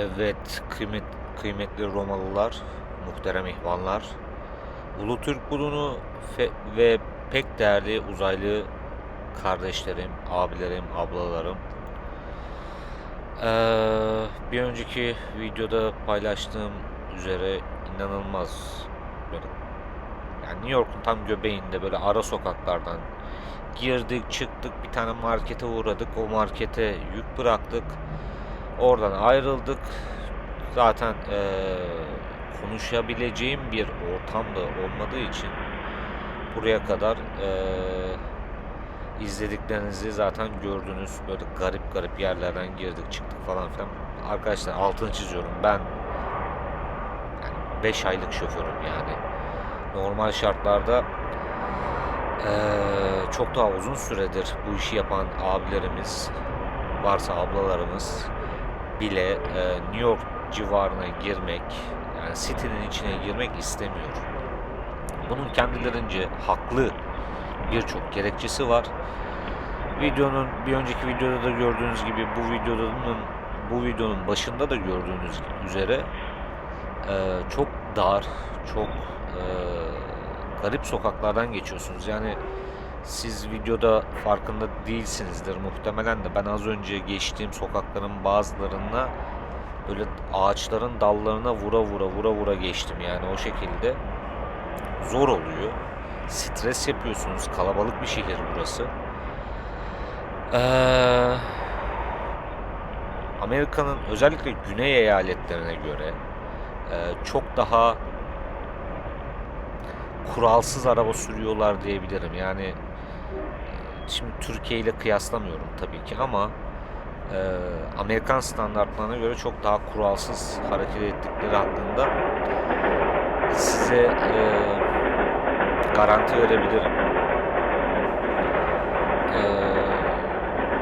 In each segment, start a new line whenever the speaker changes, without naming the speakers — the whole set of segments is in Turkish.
Evet, kıymet, kıymetli Romalılar, muhterem ihvanlar, Ulu Türk Bulu'nu ve pek değerli uzaylı kardeşlerim, abilerim, ablalarım. Eee, bir önceki videoda paylaştığım üzere inanılmaz böyle yani New York'un tam göbeğinde böyle ara sokaklardan girdik çıktık bir tane markete uğradık o markete yük bıraktık oradan ayrıldık. Zaten eee, konuşabileceğim bir ortam da olmadığı için buraya kadar eee, izlediklerinizi zaten gördünüz. Böyle garip garip yerlerden girdik çıktık falan filan. Arkadaşlar altını çiziyorum. Ben 5 aylık şoförüm yani. Normal şartlarda eee, çok daha uzun süredir bu işi yapan abilerimiz varsa ablalarımız bile eee, New York civarına girmek yani City'nin içine girmek istemiyor. Bunun kendilerince haklı birçok gerekçesi var. Videonun bir önceki videoda da gördüğünüz gibi bu videonun bu videonun başında da gördüğünüz üzere eee, çok dar, çok eee, garip sokaklardan geçiyorsunuz. Yani siz videoda farkında değilsinizdir muhtemelen de ben az önce geçtiğim sokakların bazılarında böyle ağaçların dallarına vura vura vura vura geçtim yani o şekilde zor oluyor. Stres yapıyorsunuz. Kalabalık bir şehir burası. Eee, Amerika'nın özellikle güney eyaletlerine göre eee, çok daha kuralsız araba sürüyorlar diyebilirim. Yani e, şimdi Türkiye ile kıyaslamıyorum tabii ki ama e, Amerikan standartlarına göre çok daha kuralsız hareket ettikleri hakkında size e, garanti verebilirim. E,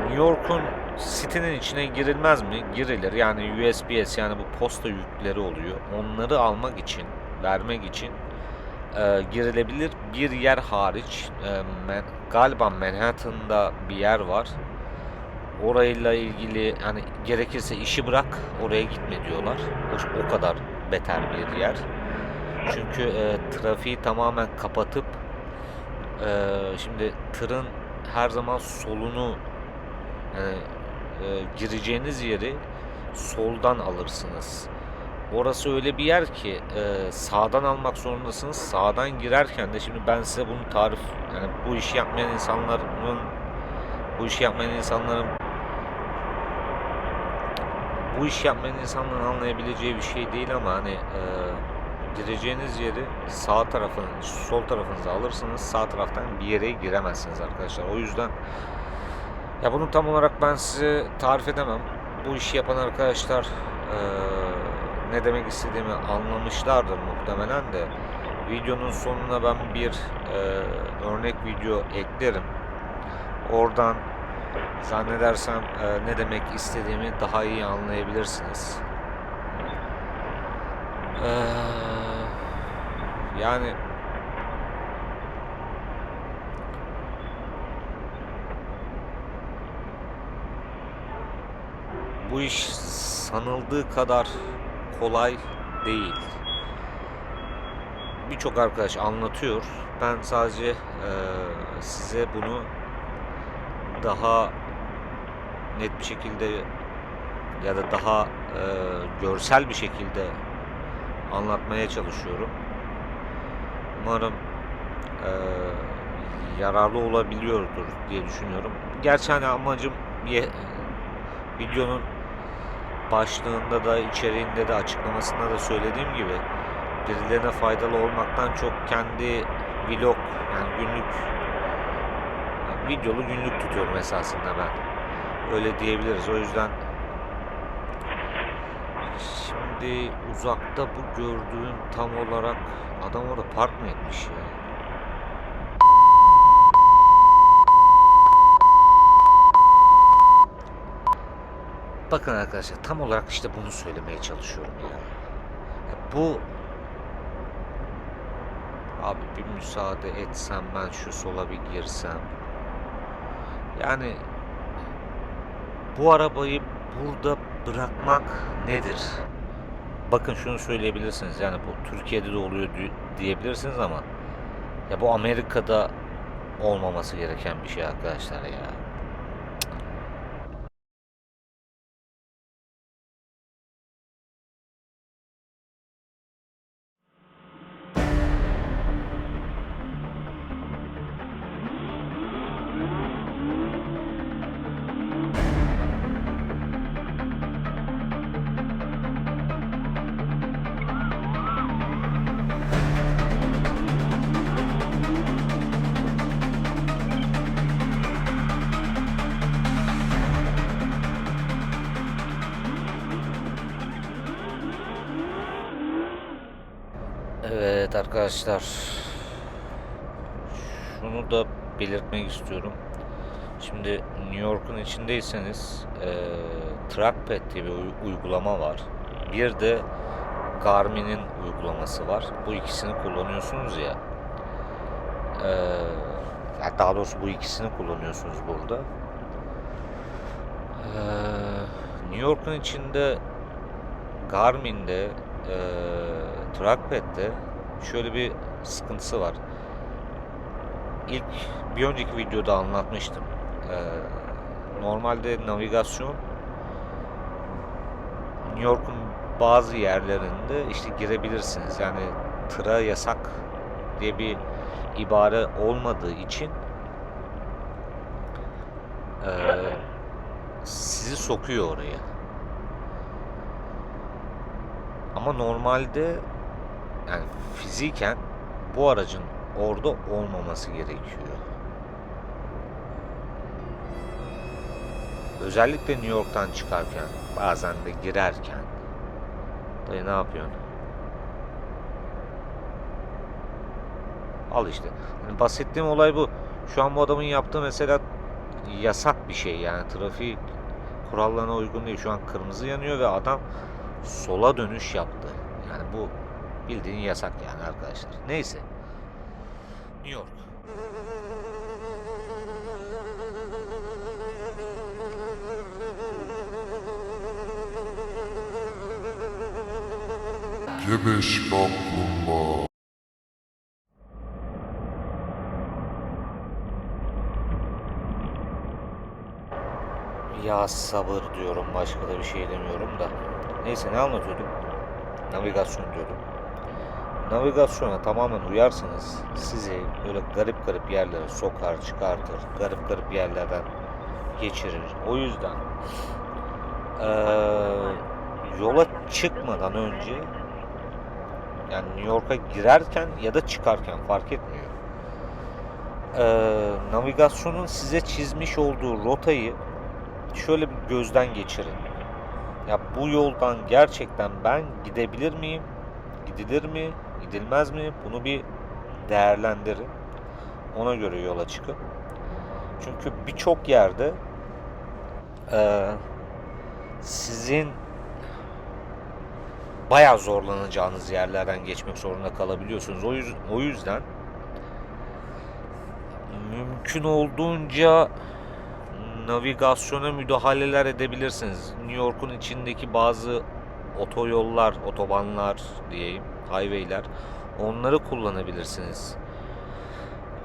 New York'un City'nin içine girilmez mi? Girilir. Yani USPS yani bu posta yükleri oluyor. Onları almak için, vermek için e, girilebilir. Bir yer hariç e, Man- galiba Manhattan'da bir yer var. Orayla ilgili hani gerekirse işi bırak oraya gitme diyorlar. O, o kadar beter bir yer. Çünkü e, trafiği tamamen kapatıp e, şimdi tırın her zaman solunu yani e, gireceğiniz yeri soldan alırsınız. Orası öyle bir yer ki e, sağdan almak zorundasınız. Sağdan girerken de şimdi ben size bunu tarif yani bu işi yapmayan insanların bu işi yapmayan insanların bu işi yapmayan insanların anlayabileceği bir şey değil ama hani e, gireceğiniz yeri sağ tarafın sol tarafınıza alırsınız. Sağ taraftan bir yere giremezsiniz arkadaşlar. O yüzden ya bunu tam olarak ben size tarif edemem. Bu işi yapan arkadaşlar eee, ne demek istediğimi anlamışlardır muhtemelen de. Videonun sonuna ben bir eee, örnek video eklerim. Oradan zannedersem eee, ne demek istediğimi daha iyi anlayabilirsiniz. Eee, yani bu iş sanıldığı kadar kolay değil. Birçok arkadaş anlatıyor. Ben sadece eee, size bunu daha net bir şekilde ya da daha eee, görsel bir şekilde anlatmaya çalışıyorum. Umarım eee, yararlı olabiliyordur diye düşünüyorum. Gerçi hani amacım ye- videonun başlığında da içeriğinde de açıklamasında da söylediğim gibi birilerine faydalı olmaktan çok kendi vlog yani günlük yani videolu günlük tutuyorum esasında ben. Öyle diyebiliriz. O yüzden şimdi uzakta bu gördüğün tam olarak adam orada park mı etmiş ya? Bakın arkadaşlar tam olarak işte bunu söylemeye çalışıyorum ya. Ya bu abi bir müsaade etsem ben şu sola bir girsem. Yani bu arabayı burada bırakmak nedir? Bakın şunu söyleyebilirsiniz yani bu Türkiye'de de oluyor di- diyebilirsiniz ama ya bu Amerika'da olmaması gereken bir şey arkadaşlar ya. Arkadaşlar. Şunu da belirtmek istiyorum. Şimdi New York'un içindeyseniz eee Trackpad diye bir uy- uygulama var. Bir de Garmin'in uygulaması var. Bu ikisini kullanıyorsunuz ya. Ya daha doğrusu bu ikisini kullanıyorsunuz burada. Eee, New York'un içinde Garmin'de eee Trackpad'de şöyle bir sıkıntısı var. İlk bir önceki videoda anlatmıştım. Eee, normalde navigasyon New York'un bazı yerlerinde işte girebilirsiniz. Yani tıra yasak diye bir ibare olmadığı için eee, sizi sokuyor oraya. Ama normalde yani fiziken bu aracın orada olmaması gerekiyor. Özellikle New York'tan çıkarken, bazen de girerken. Dayı ne yapıyorsun? Al işte. Hani bahsettiğim olay bu. Şu an bu adamın yaptığı mesela yasak bir şey yani trafik kurallarına uygun değil. Şu an kırmızı yanıyor ve adam sola dönüş yaptı. Yani bu bildiğin yasak yani arkadaşlar. Neyse. New York.
Gebeş kaplumbağa.
Ya sabır diyorum. Başka da bir şey demiyorum da. Neyse ne anlatıyordum? Navigasyon diyordum. Navigasyona tamamen uyarsanız sizi böyle garip garip yerlere sokar, çıkartır. Garip garip yerlerden geçirir. O yüzden eee, yola çıkmadan önce yani New York'a girerken ya da çıkarken fark etmiyor. Eee, navigasyonun size çizmiş olduğu rotayı şöyle bir gözden geçirin. Ya bu yoldan gerçekten ben gidebilir miyim? Gidilir mi? Gidilmez mi? Bunu bir değerlendirin. Ona göre yola çıkın. Çünkü birçok yerde eee, sizin bayağı zorlanacağınız yerlerden geçmek zorunda kalabiliyorsunuz. O yüzden, o yüzden mümkün olduğunca navigasyona müdahaleler edebilirsiniz. New York'un içindeki bazı otoyollar, otobanlar diyeyim, highway'ler onları kullanabilirsiniz.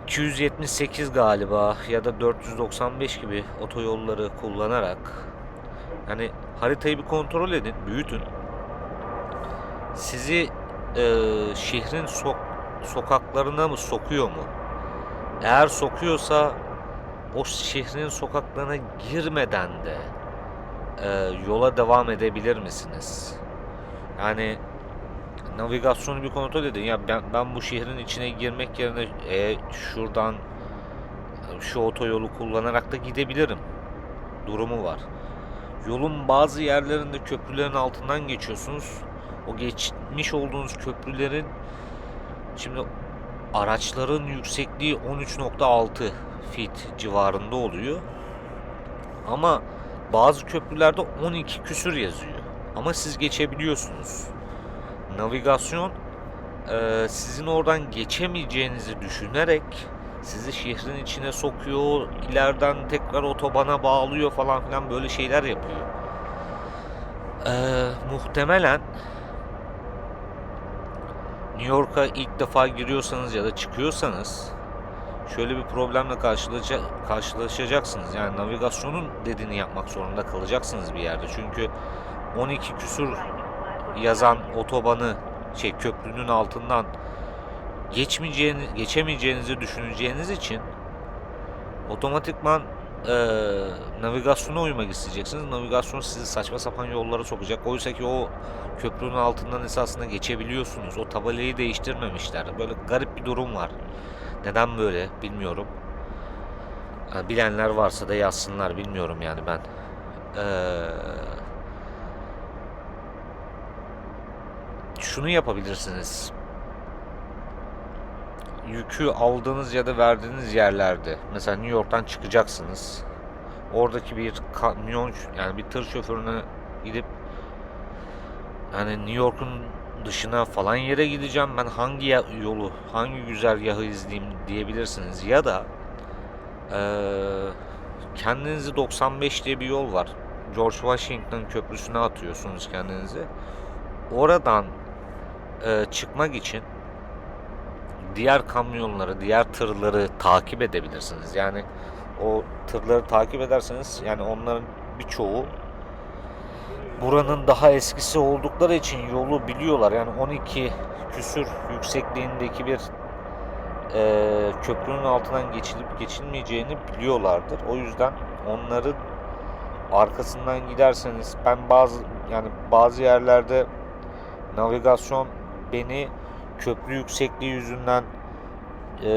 278 galiba ya da 495 gibi otoyolları kullanarak hani haritayı bir kontrol edin, büyütün. Sizi e, şehrin sok sokaklarına mı sokuyor mu? Eğer sokuyorsa o şehrin sokaklarına girmeden de e, yola devam edebilir misiniz? Yani navigasyonu bir kontrol edin. Ya ben, ben bu şehrin içine girmek yerine e, şuradan şu otoyolu kullanarak da gidebilirim. Durumu var. Yolun bazı yerlerinde köprülerin altından geçiyorsunuz. O geçmiş olduğunuz köprülerin şimdi araçların yüksekliği 13.6 feet civarında oluyor. Ama bazı köprülerde 12 küsür yazıyor. Ama siz geçebiliyorsunuz. Navigasyon e, sizin oradan geçemeyeceğinizi düşünerek sizi şehrin içine sokuyor, ileriden tekrar otobana bağlıyor falan filan böyle şeyler yapıyor. Ee, muhtemelen New York'a ilk defa giriyorsanız ya da çıkıyorsanız şöyle bir problemle karşılaşa- karşılaşacaksınız. Yani navigasyonun dediğini yapmak zorunda kalacaksınız bir yerde. Çünkü 12 küsur yazan otobanı şey köprünün altından geçmeyeceğini, geçemeyeceğinizi düşüneceğiniz için otomatikman eee navigasyona uymak isteyeceksiniz. Navigasyon sizi saçma sapan yollara sokacak. Oysa ki o köprünün altından esasında geçebiliyorsunuz. O tabelayı değiştirmemişler. Böyle garip bir durum var. Neden böyle bilmiyorum. Bilenler varsa da yazsınlar bilmiyorum yani ben. Eee şunu yapabilirsiniz. Yükü aldığınız ya da verdiğiniz yerlerde mesela New York'tan çıkacaksınız. Oradaki bir kamyon yani bir tır şoförüne gidip yani New York'un dışına falan yere gideceğim ben hangi yolu hangi güzergahı izleyeyim diyebilirsiniz ya da eee, kendinizi 95 diye bir yol var George Washington Köprüsü'ne atıyorsunuz kendinizi oradan eee, çıkmak için diğer kamyonları, diğer tırları takip edebilirsiniz. Yani o tırları takip ederseniz yani onların birçoğu buranın daha eskisi oldukları için yolu biliyorlar. Yani 12 küsür yüksekliğindeki bir eee, köprünün altından geçilip geçilmeyeceğini biliyorlardır. O yüzden onların arkasından giderseniz ben bazı yani bazı yerlerde navigasyon beni köprü yüksekliği yüzünden e,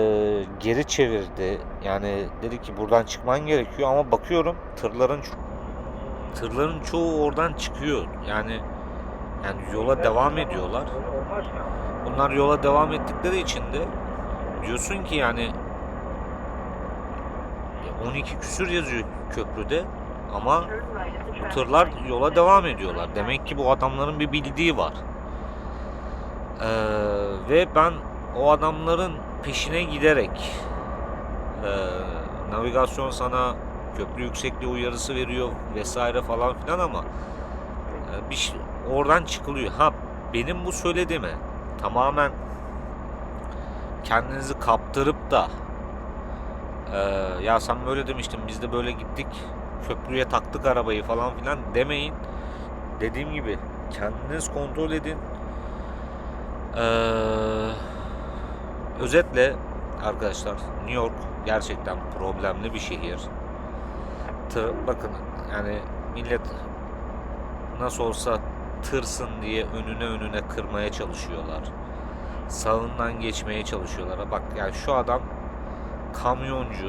geri çevirdi. Yani dedi ki buradan çıkman gerekiyor ama bakıyorum tırların tırların çoğu oradan çıkıyor. Yani yani yola devam ediyorlar. Bunlar yola devam ettikleri için de diyorsun ki yani 12 küsür yazıyor köprüde ama bu tırlar yola devam ediyorlar. Demek ki bu adamların bir bildiği var. Ee, ve ben o adamların peşine giderek ee, navigasyon sana köprü yüksekliği uyarısı veriyor vesaire falan filan ama e, bir şey- oradan çıkılıyor. Ha benim bu söylediğime tamamen kendinizi kaptırıp da ee, ya sen böyle demiştin biz de böyle gittik köprüye taktık arabayı falan filan demeyin. Dediğim gibi kendiniz kontrol edin. Ee, özetle arkadaşlar New York gerçekten problemli bir şehir. Tır, bakın yani millet nasıl olsa tırsın diye önüne önüne kırmaya çalışıyorlar. Sağından geçmeye çalışıyorlar. Bak yani şu adam kamyoncu.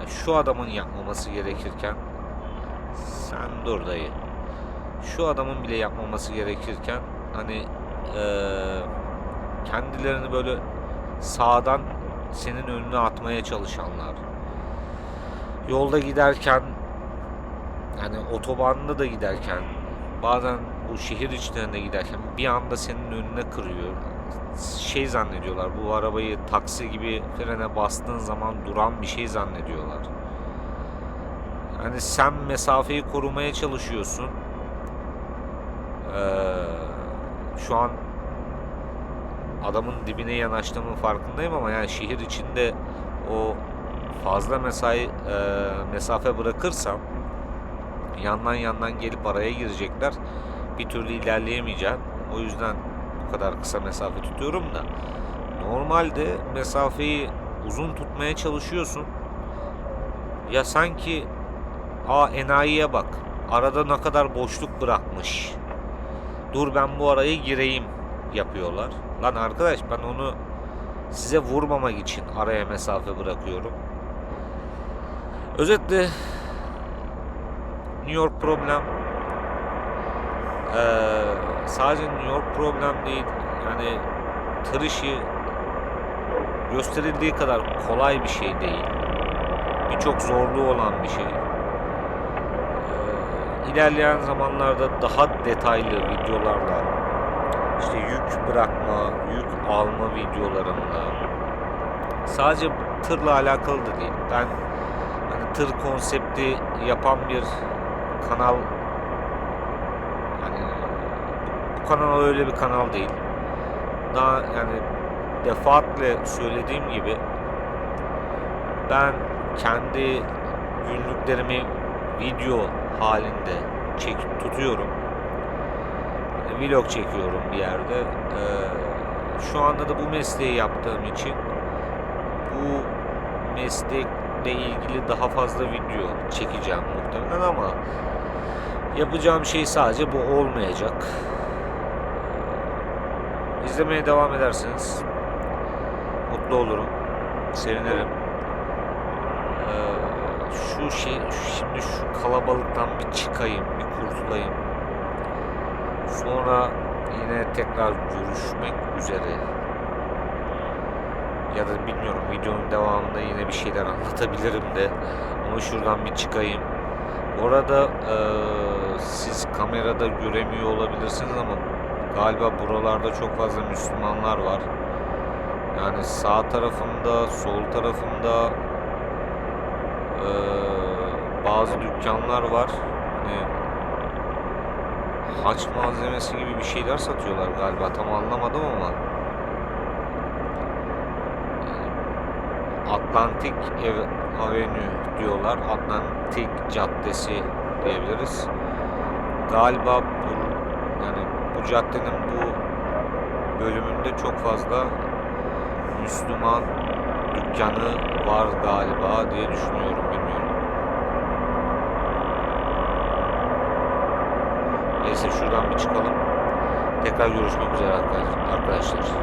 Ya şu adamın yapmaması gerekirken sen dur dayı. Şu adamın bile yapmaması gerekirken hani kendilerini böyle sağdan senin önüne atmaya çalışanlar. Yolda giderken yani otobanda da giderken bazen bu şehir içlerinde giderken bir anda senin önüne kırıyor. Şey zannediyorlar bu arabayı taksi gibi frene bastığın zaman duran bir şey zannediyorlar. Hani sen mesafeyi korumaya çalışıyorsun. Ee, şu an adamın dibine yanaştığımın farkındayım ama yani şehir içinde o fazla mesai e, mesafe bırakırsam yandan yandan gelip araya girecekler. Bir türlü ilerleyemeyeceğim. O yüzden bu kadar kısa mesafe tutuyorum da normalde mesafeyi uzun tutmaya çalışıyorsun. Ya sanki a enayiye bak. Arada ne kadar boşluk bırakmış. Dur ben bu araya gireyim yapıyorlar. Lan arkadaş ben onu size vurmamak için araya mesafe bırakıyorum. Özetle New York problem. Ee, sadece New York problem değil. Yani tır işi gösterildiği kadar kolay bir şey değil. Birçok zorluğu olan bir şey. İlerleyen zamanlarda daha detaylı videolarla işte yük bırakma, yük alma videolarımla sadece tırla alakalı da değil. Ben hani tır konsepti yapan bir kanal kanal öyle bir kanal değil. Daha yani defaatle söylediğim gibi ben kendi günlüklerimi video halinde çek tutuyorum. Vlog çekiyorum bir yerde. Ee, şu anda da bu mesleği yaptığım için bu meslekle ilgili daha fazla video çekeceğim muhtemelen ama yapacağım şey sadece bu olmayacak. İzlemeye devam ederseniz mutlu olurum. Sevinirim. Ee, şu şey şimdi şu kalabalıktan bir çıkayım, bir kurtulayım. Sonra yine tekrar görüşmek üzere. Ya da bilmiyorum videonun devamında yine bir şeyler anlatabilirim de. Ama şuradan bir çıkayım. Orada eee, siz kamerada göremiyor olabilirsiniz ama galiba buralarda çok fazla Müslümanlar var. Yani sağ tarafımda, sol tarafımda eee, bazı dükkanlar var. Hani haç malzemesi gibi bir şeyler satıyorlar galiba. Tam anlamadım ama. Atlantik Ave- Avenue diyorlar. Atlantik Caddesi diyebiliriz. Galiba bu yani bu caddenin bu bölümünde çok fazla Müslüman dükkanı var galiba diye düşünüyorum bilmiyorum. Neyse şuradan bir çıkalım. Tekrar görüşmek üzere arkadaş- arkadaşlar.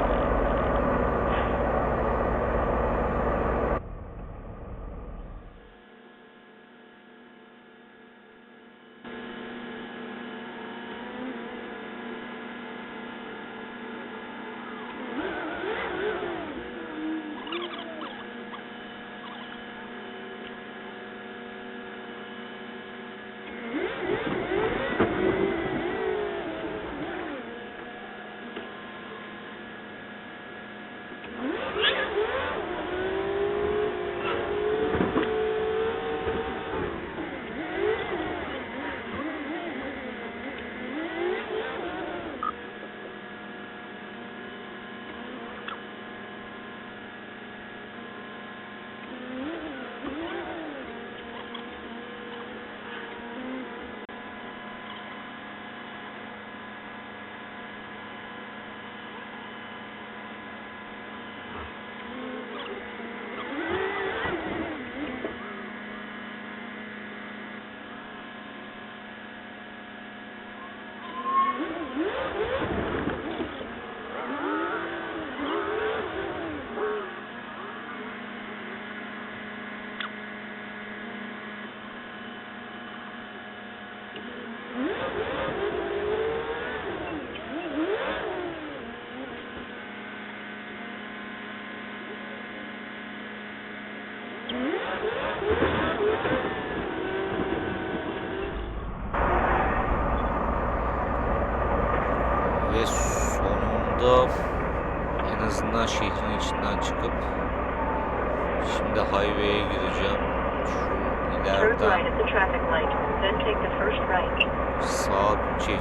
The first right.
sağ şey,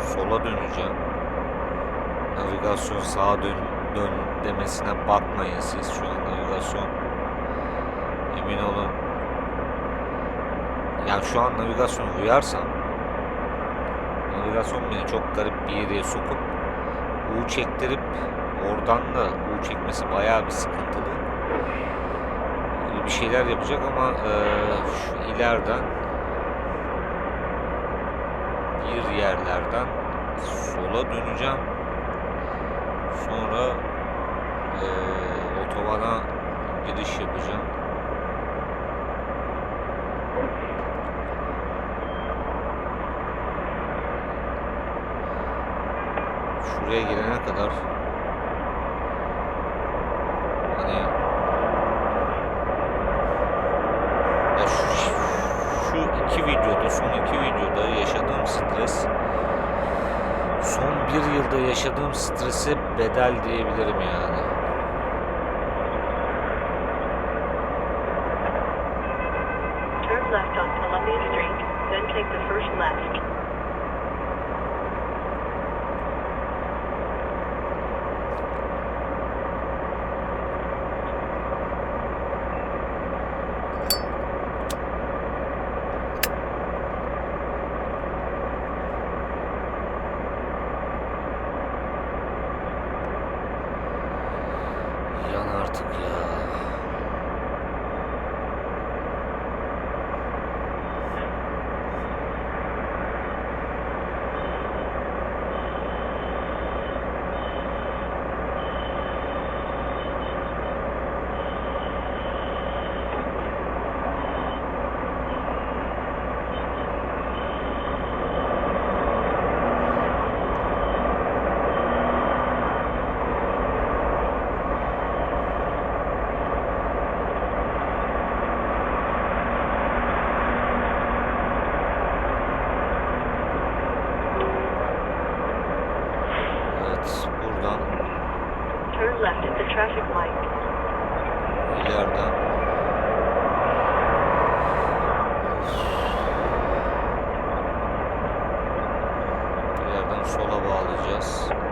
sola döneceğim. Navigasyon sağa dön, dön demesine bakmayın siz şu an navigasyon. Emin olun. Yani şu an navigasyon uyarsam navigasyon beni çok garip bir yere sokup U çektirip oradan da U çekmesi bayağı bir sıkıntılı. Bir şeyler yapacak ama eee, şu ileriden bir yerlerden sola döneceğim. Sonra eee otobana giriş yapacağım. Şuraya gelene kadar hani ya şu, şu iki videoda son iki videoda yaşadığım stres son bir yılda yaşadığım strese bedel diyebilirim yani. us.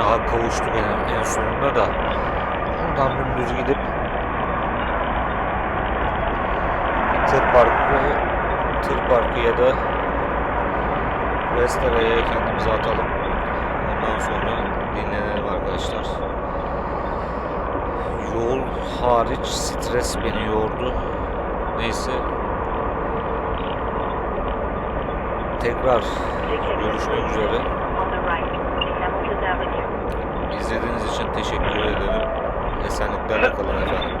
Feraha kavuştuk en, en sonunda da. Buradan dümdüz gidip tır parkı, tır parkı ya da restoraya kendimizi atalım. Ondan sonra dinlenelim arkadaşlar. Yol hariç stres beni yordu. Neyse. Tekrar görüşmek üzere. İzlediğiniz için teşekkür ederim. Esenliklerle kalın efendim.